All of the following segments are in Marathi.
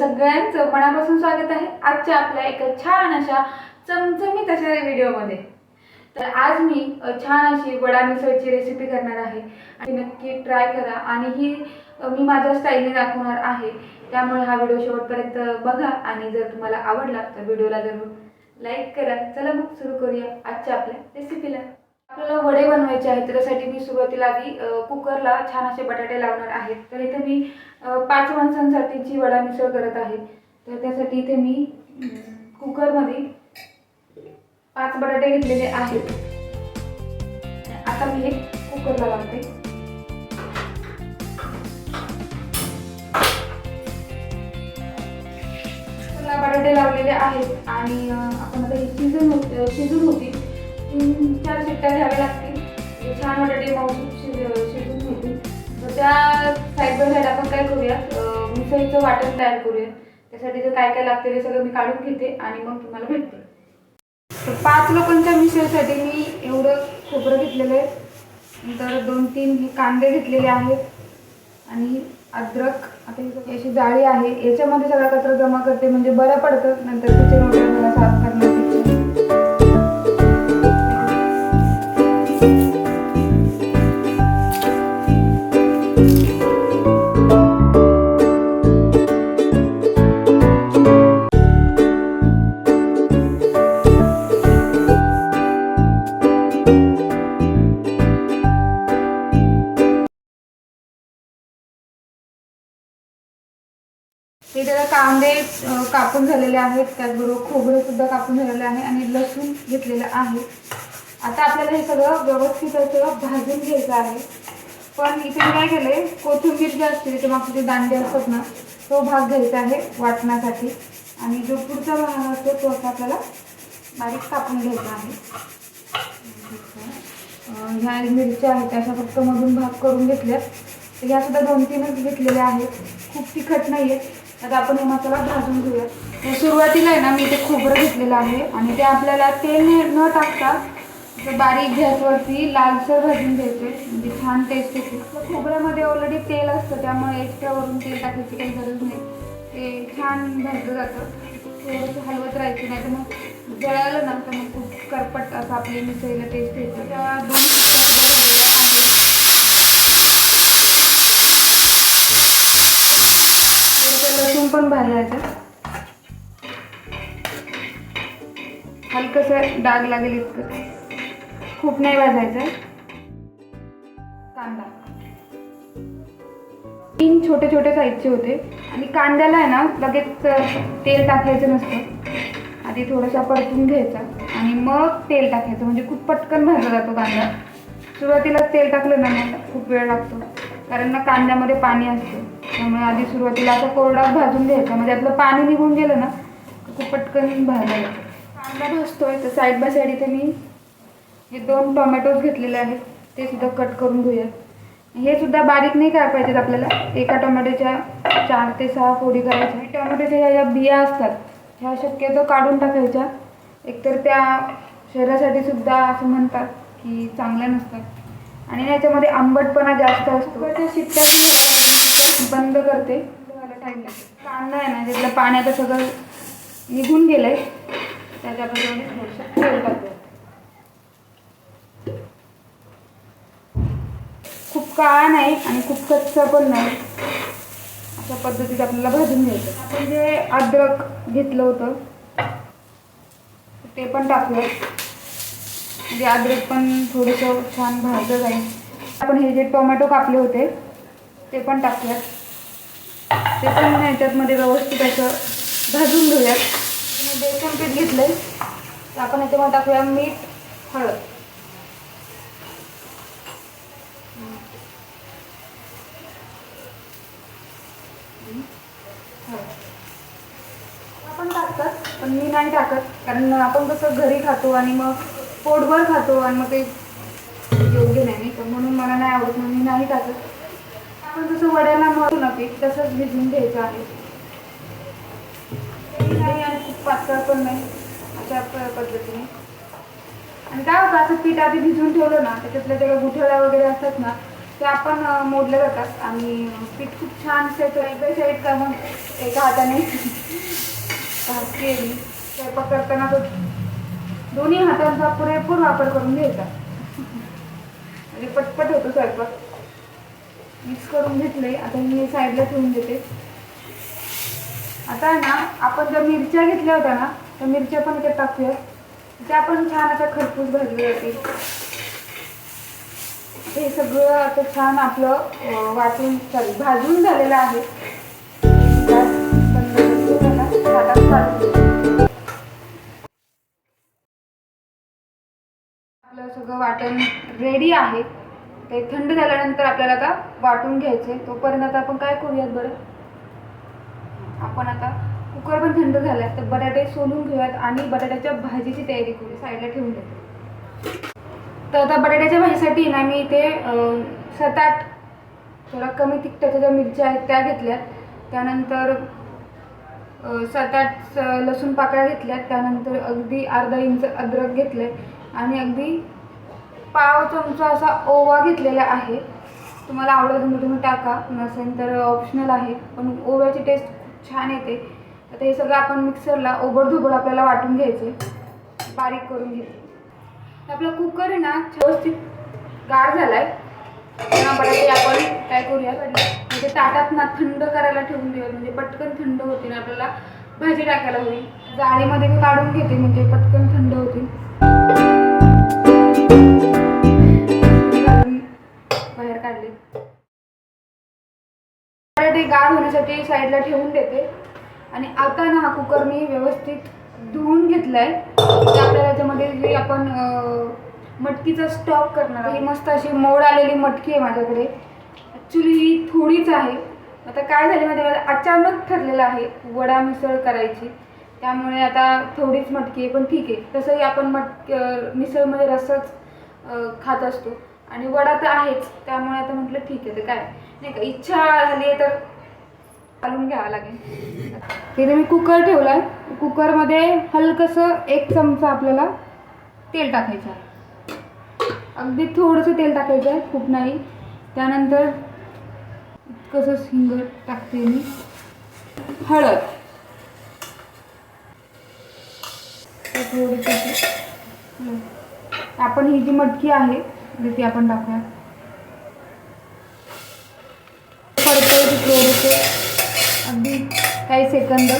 सगळ्यांचं मनापासून स्वागत आहे. आजच्या आपल्या एका छान अशा चमचमीत अशा व्हिडिओमध्ये. तर आज मी छान अशी वडा मिसळची रेसिपी करणार आहे. आणि नक्की ट्राय करा. आणि ही मी माझ्या स्टाईलने दाखवणार आहे. त्यामुळे हा व्हिडिओ शेवटपर्यंत बघा. आणि जर तुम्हाला आवडला तर व्हिडिओला जरूर लाईक करा. चला मग सुरू करूया आजच्या आपल्या रेसिपीला आपल्याला वडे बनवायचे आहेत त्यासाठी मी सुरुवातीला आधी कुकरला छान असे बटाटे लावणार आहेत तर इथे मी पाच माणसांसाठीची वडा मिसळ करत आहे. तर त्यासाठी इथे मी कुकरमध्ये पाच बटाटे घेतलेले आहेत. आता मी हे कुकरला लावते. बटाटे लावलेले आहेत आणि आपण आता हे शिजून होती शिजून होती. तीन चार शिट्ट्या घ्याव्या लागतील. म्हणजे छान बटाटे मऊ शिजून तर त्या साईड बाय साईड आपण काय करूया? मिसळीचं वाटण तयार करूया. त्यासाठी जर काय काय लागते ते सगळं मी काढून घेते आणि मग तुम्हाला भेटते. तर पाच लोकांच्या मिसळीसाठी मी एवढं खोबरं घेतलेलं आहे. नंतर दोन तीन हे कांदे घेतलेले आहेत. आणि अद्रक आता अशी जाळी आहे. याच्यामध्ये सगळा कचरा जमा करते म्हणजे बरं पडतं. नंतर किचन वगैरे मला साफ करणार कापून झालेले आहेत त्याचबरोबर खोबरं सुद्धा कापून झालेलं आहे आणि लसूण घेतलेलं आहे. आता आपल्याला हे सगळं व्यवस्थित असं भाजून घ्यायचं आहे. पण इथे काय केलंय कोथिंबीर जे असते त्याच्या मागचे जे दांडे असतात ना तो भाग घ्यायचा आहे वाटण्यासाठी. आणि जो पुढचा भाग असतो तो असा आपल्याला बारीक कापून घ्यायचा आहे. ह्या मिरच्या आहेत अशा फक्त मधून भाग करून घेतल्यात. तर ह्या सुद्धा दोन तीनच घेतलेल्या आहेत. खूप तिखट नाही आहेत आता आपण हे मसाला भाजून घेऊया. तर सुरुवातीला आहे ना मी ते खोबरं घेतलेलं आहे आणि ते आपल्याला तेल न- न टाकता बारीक गॅसवरती लालसर भाजून घ्यायचे. म्हणजे छान टेस्ट येते. खोबऱ्यामध्ये ऑलरेडी तेल असतं त्यामुळे एक्स्ट्रावरून तेल टाकायची काही गरज नाही. ते छान भाजलं जातं. थोडंसं हलवत राहायचं नाही तर मग जळालं ना तर मग खूप करपट असं आपली मिसळीला टेस्ट येतं. त्या दोन शिट्ट्या आता झालेल्या आहेत थोडंसं लसूण पण भाजायचं. हलकंसं डाग लागेल इतकं. खूप नाही भाजायचं. कांदा. तीन छोटे छोटे साईजचे होते. आणि कांद्याला आहे ना लगेच तेल टाकायचं नसतं. आधी थोडासा परतून घ्यायचा. आणि मग तेल टाकायचं. म्हणजे खूप पटकन भाजला जातो कांदा. सुरुवातीला तेल टाकलं ना मग खूप वेळ लागतो. कारण ना कांद्यामध्ये पाणी असतं. त्यामुळे आधी सुरुवातीला असं कोरडात भाजून घ्यायचा. म्हणजे त्यातलं पाणी निघून गेलं ना तर खूप पटकन भाजला कांदा भाजतोय तर साईड बाय साईड इथे मी हे दोन टोमॅटोज घेतलेले आहेत. ते सुद्धा कट करून घेऊयात हे सुद्धा बारीक नाही काय पाहिजेत आपल्याला. एका टोमॅटोच्या चार ते सहा फोडी करायच्या. टोमॅटोच्या ह्या ज्या बिया असतात. ह्या शक्यतो काढून टाकायच्या. एकतर त्या शरीरासाठी सुद्धा असं म्हणतात की चांगल्या नसतात. आणि याच्यामध्ये आंबटपणा जास्त असतो. त्या शिट्ट्या बंद करते. कांदा आहे ना त्यातलं पाण्याचं सगळं निघून गेलंय. त्याच्यामध्ये थोडंसं तेल खूप काळा नाही आणि खूप कच्चा पण नाही. अशा पद्धतीत आपल्याला भाजून घ्यायचं. आपण जे अद्रक घेतलं होतं ते पण टाकलं म्हणजे अद्रक पण थोडंसं छान भाजलं जाईल. आपण हे जे टोमॅटो कापले होते ते पण टाकूयात. ते पण ह्याच्यातमध्ये व्यवस्थित असं भाजून घेऊयात. मी बेसन पीठ घेतलंय. तर आपण ह्याच्यामध्ये टाकूया मीठ हळद. आपण टाकतात पण मी नाही टाकत. कारण आपण कसं घरी खातो आणि मग पोटभर खातो आणि मग ते योग्य नाही नाही तर म्हणून मला नाही आवडत म्हणून मी नाही टाकत. आपण जसं वड्याला मळतो ना पीठ तसंच भिजवून घ्यायचं आहे. नाही आणि खूप पातळ पण नाही अशा पद्धतीने. आणि काय होतं असं पीठ आधी भिजून ठेवलं ना त्याच्यातल्या त्याला गुठळ्या वगैरे असतात ना ते आपण मोडले जातात. आणि पीठ खूप छान साईड बाय साईड का मग एका हाताने. भाजते स्वयंपाक करताना तो दोन्ही हातांचा पुरेपूर वापर करून घ्यायचा. म्हणजे पटपट होतो स्वयंपाक. मिक्स करून घेतले आता मी साईडला ठेवून देते. आता ना आपण ज्या मिरच्या घेतल्या होत्या ना त्या मिरच्या पण त्या टाकूया. त्या पण छान आता खरपूस भाजली होती. हे सगळं आता छान आपलं वाटून सॉरी भाजून झालेलं आहे. आपलं सगळं वाटण रेडी आहे. ते थंड झाल्यानंतर आपल्याला आता वाटून घ्यायचे. तोपर्यंत आता आपण काय करूयात बरं? आपण आता कुकर पण थंड झाला तर बटाटे सोलून घेऊयात आणि बटाट्याच्या भाजीची तयारी करू साईडला ठेवून देतो. तर आता बटाट्याच्या भाजीसाठी ना मी इथे सात आठ थोडा कमी तिखटाच्या ज्या मिरच्या आहेत त्या घेतल्यात. त्यानंतर सात आठ लसूण पाकळ्या घेतल्यात. त्यानंतर अगदी अर्धा इंच अद्रक घेतलं आणि अगदी पाव चमचा असा ओवा घेतलेला आहे. तुम्हाला आवडेल तुम्ही तुम्ही टाका. नसेल तर ऑप्शनल आहे. पण ओव्याची टेस्ट खूप छान येते. आता हे सगळं आपण मिक्सरला ओबडधोबड आपल्याला वाटून घ्यायचे. बारीक करून घ्यायचे आपला कुकर आहे ना व्यवस्थित गार झाला आहे बटाटे आपण काय करूया? म्हणजे ताटात ना थंड करायला ठेवून देऊया. म्हणजे पटकन थंड होते ना आपल्याला. भाजी टाकायला होईल जाळीमध्ये मी काढून घेते म्हणजे पटकन थंड होतील. बाहेर काढले. ते गार होण्यासाठी साईडला ठेवून देते. आणि आता ना हा कुकर मी व्यवस्थित धुवून घेतलाय. म्हणजे ते आपल्याला त्याच्यामध्ये जे आपण मटकीचा स्टॉक करणार ही मस्त अशी मोड आलेली मटकी आहे माझ्याकडे. ॲक्च्युली ही थोडीच आहे. आता काय झाले माझ्याकडे अचानक ठरलेलं आहे वडा मिसळ करायची. त्यामुळे आता थोडीच मटकी आहे पण ठीक आहे. तसंही आपण मट मिसळमध्ये रसच खात असतो. आणि वडा तर आहेच त्यामुळे आता म्हटलं ठीक आहे तर काय? नाही का इच्छा झाली आहे तर घालून घ्यावं लागेल. तिथे मी कुकर ठेवला आहे कुकरमध्ये हलकंसं एक चमचा आपल्याला तेल टाकायचं आहे. अगदी थोडंसं तेल टाकायचं आहे खूप नाही. त्यानंतर कसं हिंग टाकते मी. हळद. थोडीशी आपण ही जी मटकी आहे ती आपण टाकूया पडते अगदी काही सेकंद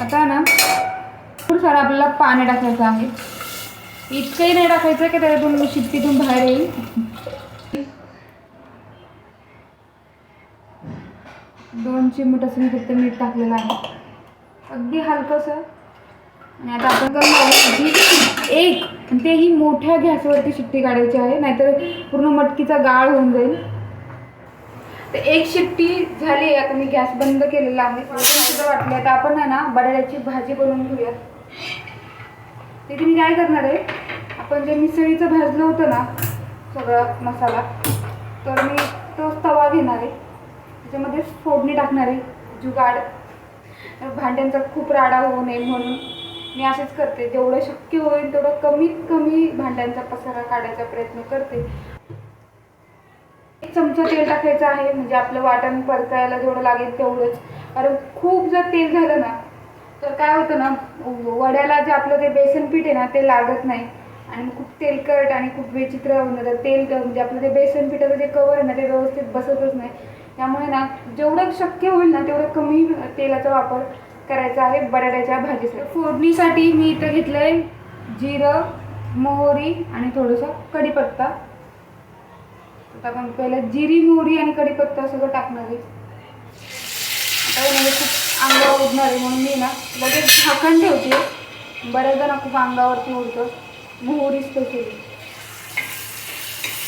आता ना खूप सारं आपल्याला पाणी टाकायचं आहे. इतकंही नाही टाकायचं की त्याच्यातून शिट्टीतून बाहेर येईल दोन चिमट असं मी फक्त मीठ टाकलेलं आहे. अगदी हलकंसं. आणि आता आपण करून एक. तेही मोठ्या गॅसवरती शिट्टी काढायची आहे नाहीतर पूर्ण मटकीचा गाळ होऊन जाईल. तर एक शिट्टी झाली आहे आता मी गॅस बंद केलेला आहे. सुद्धा आहे आता आपण आहे ना बटाट्याची भाजी बनवून घेऊया. तिथे मी काय करणार आहे आपण जे मिसळीचं भाजलं होतं ना सगळा मसाला तर मी तो तवा घेणार आहे. त्याच्यामध्ये फोडणी टाकणार आहे जुगाड. भांड्यांचा खूप राडा होऊ नये म्हणून. मी असेच करते. जेवढं शक्य होईल तेवढं कमीत कमी भांड्यांचा पसारा काढायचा प्रयत्न करते. एक चमचा तेल टाकायचं आहे म्हणजे आपलं वाटण परतायला जेवढं लागेल तेवढंच. कारण खूप जर तेल झालं ना तर काय होतं ना वड्याला जे आपलं ते बेसन पीठ आहे ना ते लागत नाही. आणि खूप तेलकट आणि खूप विचित्र होऊन जातं. तेल म्हणजे आपलं ते बेसन पिठाचं जे कवर आहे ना ते व्यवस्थित बसतच नाही. त्यामुळे ना जेवढं शक्य होईल ना तेवढं कमी तेलाचा वापर करायचं आहे बटाट्याच्या भाजीसाठी फोडणीसाठी मी इथं घेतलं आहे जिरं मोहरी आणि थोडंसं कढीपत्ता. आता आपण पहिलं जिरी मोहरी आणि कढीपत्ता सगळं टाकणार आहे. आता म्हणजे खूप अंगावर उडणार आहे म्हणून मी ना लगेच झाकण ठेवते. बऱ्याचदा ना खूप अंगावरती उडतं. मोहरी स्पेशली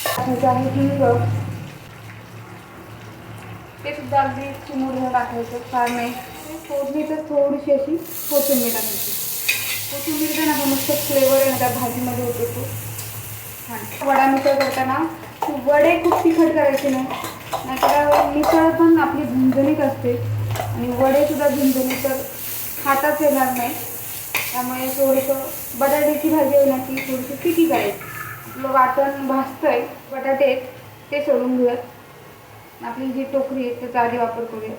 टाकायचं आहे हिंग. ते सुद्धा अगदी चिमुरलं टाकायचं फार नाही फोडणी तर थोडीशी अशी कोथिंबीर टाकायची. कोथिंबीर ना मस्त फ्लेवर आहे ना त्या भाजीमध्ये होतो तो. छान. वडा मिसळ करताना वडे खूप तिखट करायचे नाही नाहीतर मिसळ पण आपली झणझणीत असते. आणि वडेसुद्धा झणझणीत तर खाताच येणार नाही. त्यामुळे थोडंसं बटाट्याची भाजी आहे ना ती थोडीशी फिकी करायची. आपलं वाटण भाजतंय बटाटे आहेत. ते सोडून घेऊयात. आपली जी टोकरी आहे त्याचा आधी वापर करूया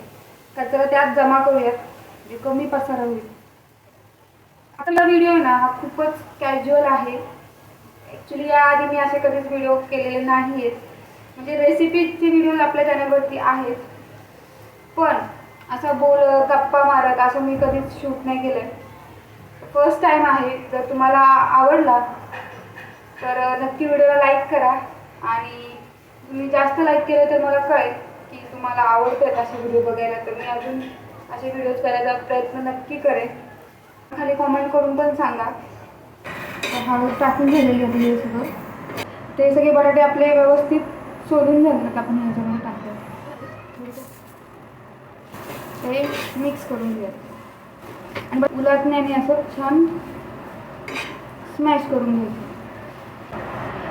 कचरा त्यात जमा करूयात. म्हणजे कमी पसारा होईल आपला व्हिडिओ ना हा खूपच कॅज्युअल आहे. ॲक्च्युली याआधी मी असे कधीच व्हिडिओ केलेले नाही आहेत म्हणजे रेसिपीचे व्हिडिओ आपल्या चॅनलवरती आहेत. पण असं बोल गप्पा मारत असं मी कधीच शूट नाही केलं फर्स्ट टाईम आहे जर तुम्हाला आवडला तर नक्की व्हिडिओला लाईक करा. आणि तुम्ही जास्त लाईक केलं तर मला कळेल. तुम्हाला आवडतात असे व्हिडिओ बघायला तर मी अजून असे व्हिडिओज करायचा प्रयत्न नक्की करेन. खाली कॉमेंट करून पण सांगा. तर हळद टाकून झालेली होती हे सगळं. ते सगळे बटाटे आपले व्यवस्थित सोडून झालेत आपण ह्याच्यामध्ये टाकतो ते मिक्स करून घ्या आणि बट असं छान स्मॅश करून घ्यायचं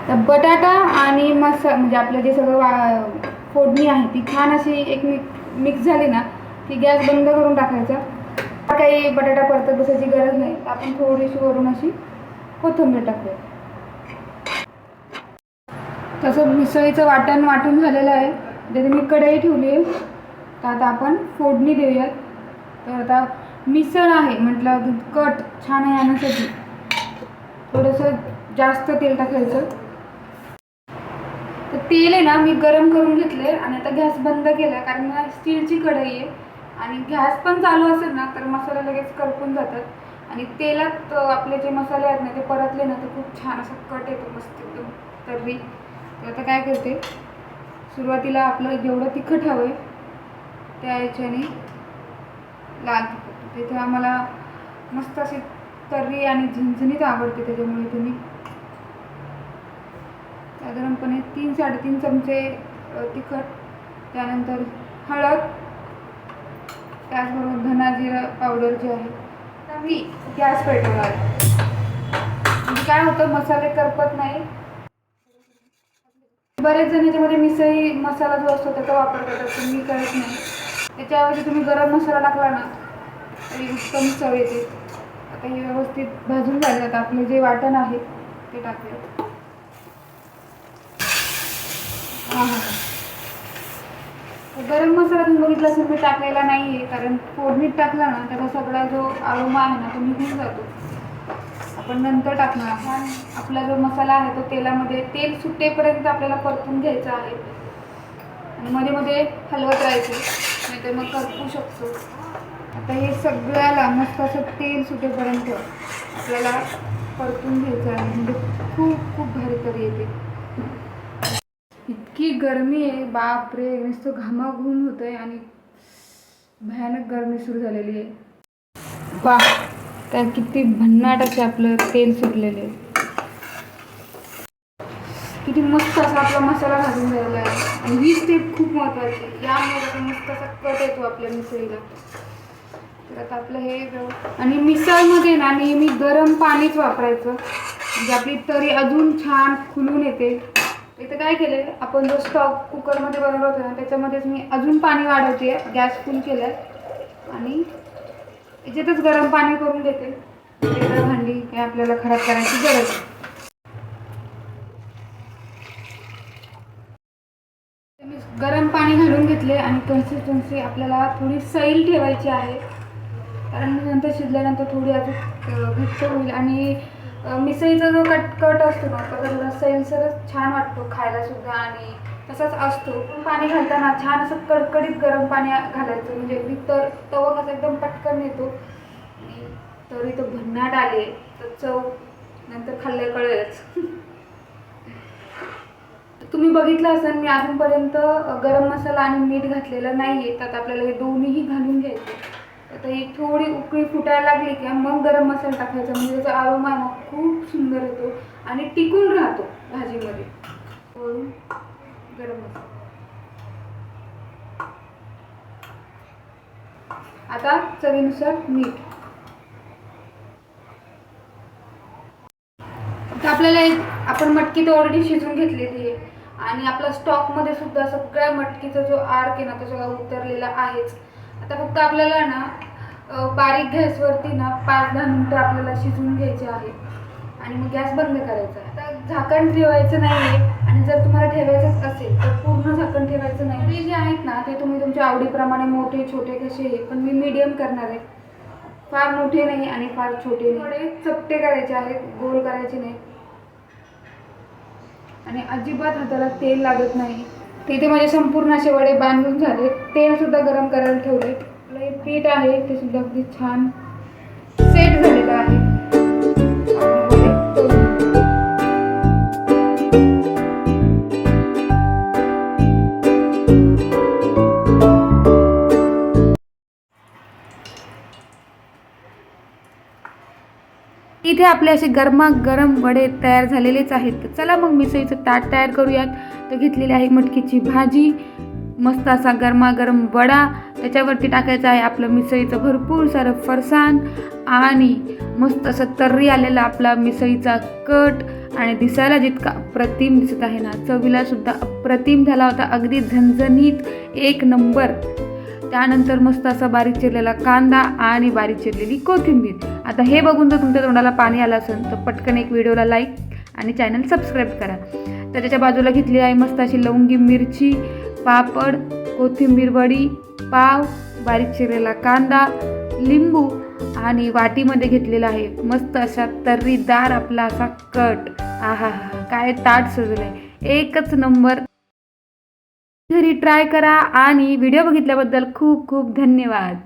तर बटाटा आणि मसा म्हणजे आपलं जे सगळं वा फोडणी आहे ती छान अशी एक मिक्स झाली ना ती गॅस बंद करून टाकायचा. काही बटाटा परतत बसायची गरज नाही आपण थोडीशी वरून अशी कोथिंबीर टाकूया. तसं मिसळीचं वाटण वाटून झालेलं आहे. त्याची मी कढई ठेवली आहे. तर आता आपण फोडणी देऊयात. तर आता मिसळ आहे म्हटलं कट छान आहे आणण्यासाठी थोडंसं जास्त तेल टाकायचं. तेल आहे ना मी गरम करून घेतले आणि आता गॅस बंद केला कारण मला स्टीलची कढई आहे. आणि गॅस पण चालू असेल ना तर मसाला लगेच करपून जातात. आणि तेलात आपले जे मसाले आहेत ना ते परतले ना तर खूप छान असं कट येतो मस्त एकदम तर्री. तर आता काय करते सुरुवातीला आपलं जेवढं तिखट हवं आहे त्या याच्याने लाल तिखट. तिथे आम्हाला मस्त अशी तर्री आणि झणझणीत आवडते त्याच्यामुळे तुम्ही साधारणपणे तीन साडेतीन चमचे तिखट त्यानंतर हळद त्याचबरोबर धना जिरा पावडर जे आहे मी गॅस पेटवणार म्हणजे काय होतं मसाले करपत नाही. बरेच जण याच्यामध्ये मिसळी मसाला जो असतो त्याचा वापर करतात पण मी करत नाही. त्याच्याऐवजी तुम्ही गरम मसाला टाकला ना तरी उत्तम चव येते. आता हे व्यवस्थित भाजून झाले आता आपले जे वाटण आहे ते टाकले गरम मसाला तुम्ही बघितला असेल मी टाकलेला नाही आहे कारण फोडणीत टाकला ना त्याचा सगळा जो आरोमा आहे ना तो निघून जातो. आपण नंतर टाकणार. आपला जो मसाला आहे तो तेलामध्ये तेल सुटेपर्यंत आपल्याला परतून घ्यायचा आहे. आणि मध्ये मध्ये हलवत राहायचं नाही तर मग करपू शकतो. आता हे सगळ्याला मस्त असं तेल सुटेपर्यंत आपल्याला परतून घ्यायचं आहे. म्हणजे खूप खूप भारी तरी येते. इतकी गरमी आहे बाप रे नुसतं घामाघूम होत आहे आणि भयानक गरमी सुरू झालेली आहे. वा काय किती भन्नाट असे आपलं तेल सुटलेले किती मस्त असा आपला मसाला घालून झालेला आहे. आणि ही स्टेप खूप महत्त्वाची आहे. यामुळे मस्त असा कट येतो आपल्या मिसळीला. तर आता आपलं हे आणि मिसळमध्ये ना नेहमी गरम पाणीच वापरायचं. म्हणजे आपली तरी अजून छान खुलून येते. इथं काय केलंय? आपण जो स्टॉक कुकरमध्ये बनवला होता ना त्याच्यामध्येच मी अजून पाणी वाढवते गॅस फुल केलाय. आणि याच्यातच गरम पाणी करून देते. भांडी हे आपल्याला खराब करायची गरज मी गरम पाणी घालून घेतले आणि कन्सिस्टन्सी आपल्याला थोडी सैल ठेवायची आहे. कारण नंतर शिजल्यानंतर थोडी अजून घट्ट होईल. आणि मिसळीचा जो कट कट असतो ना तो जरा सैलसरच छान वाटतो खायला सुद्धा आणि तसाच असतो. पण पाणी घालताना छान असं कडकडीत गरम पाणी घालायचं. म्हणजे अगदी तर तवा कसा एकदम पटकन येतो आणि तरी तो भन्नाट आले तर चव नंतर खाल्ले कळेलच. तुम्ही बघितलं असेल मी अजूनपर्यंत गरम मसाला आणि मीठ घातलेलं नाही आहे तर आपल्याला हे दोन्हीही घालून घ्यायचे. तर ही थोडी उकळी फुटायला लागली की मग गरम मसाला टाकायचा. म्हणजे त्याचा अरोमा आहे ना खूप सुंदर येतो आणि टिकून राहतो भाजीमध्ये. गरम मसाला. आता चवीनुसार मीठ. आपल्याला एक आपण मटकी तर ऑलरेडी शिजवून घेतलेली आहे. आणि आपला स्टॉकमध्ये सुद्धा सगळ्या मटकीचा जो आर्क आहे ना तो सगळा उतरलेला आहेच. आता फक्त आपल्याला ना बारीक गॅसवरती ना पाच दहा मिनटं आपल्याला शिजवून घ्यायचे आहे. आणि मग गॅस बंद करायचा आहे. आता झाकण ठेवायचं नाही आहे आणि जर तुम्हाला ठेवायचंच असेल तर पूर्ण झाकण ठेवायचं नाही. ते जे आहेत ना ते तुम्ही तुमच्या आवडीप्रमाणे मोठे छोटे कसे आहे पण मी मीडियम करणार आहे. फार मोठे नाही आणि फार छोटे नाही. थोडे चपटे करायचे आहेत गोल करायचे नाही. आणि अजिबात हाताला तेल लागत नाही. तिथे माझे संपूर्ण असे वडे बांधून झाले. तेलसुद्धा गरम करायला ठेवले. पीठ आहे ते सुद्धा अगदी छान सेट झालेलं आहे. इथे आपले असे गरमागरम वडे तयार झालेलेच आहेत. तर चला मग मिसळीचं ताट तयार करूयात. तर घेतलेली आहे मटकीची भाजी मस्त असा गरमागरम वडा. त्याच्यावरती टाकायचं आहे आपलं मिसळीचं भरपूर सारं फरसाण आणि मस्त असं तर्री आलेला आपला मिसळीचा कट. आणि दिसायला जितका अप्रतिम दिसत आहे ना चवीला सुद्धा अप्रतिम झाला होता. अगदी झणझणीत एक नंबर. त्यानंतर मस्त असा बारीक चिरलेला कांदा आणि बारीक चिरलेली कोथिंबीर. आता हे बघून जर तुमच्या तोंडाला पाणी आलं असेल तर पटकन एक व्हिडिओला लाईक आणि चॅनल सबस्क्राईब करा. तर त्याच्या बाजूला घेतली आहे मस्त अशी लवंगी मिरची पापड कोथिंबीर वडी पाव बारीक चिरलेला कांदा लिंबू आणि वाटीमध्ये घेतलेला आहे. मस्त अशा तर्रीदार आपला असा कट. आहा हा काय ताट सजलं आहे एकच नंबर. घरी ट्राय करा आणि व्हिडिओ बघितल्याबद्दल खूप खूप धन्यवाद.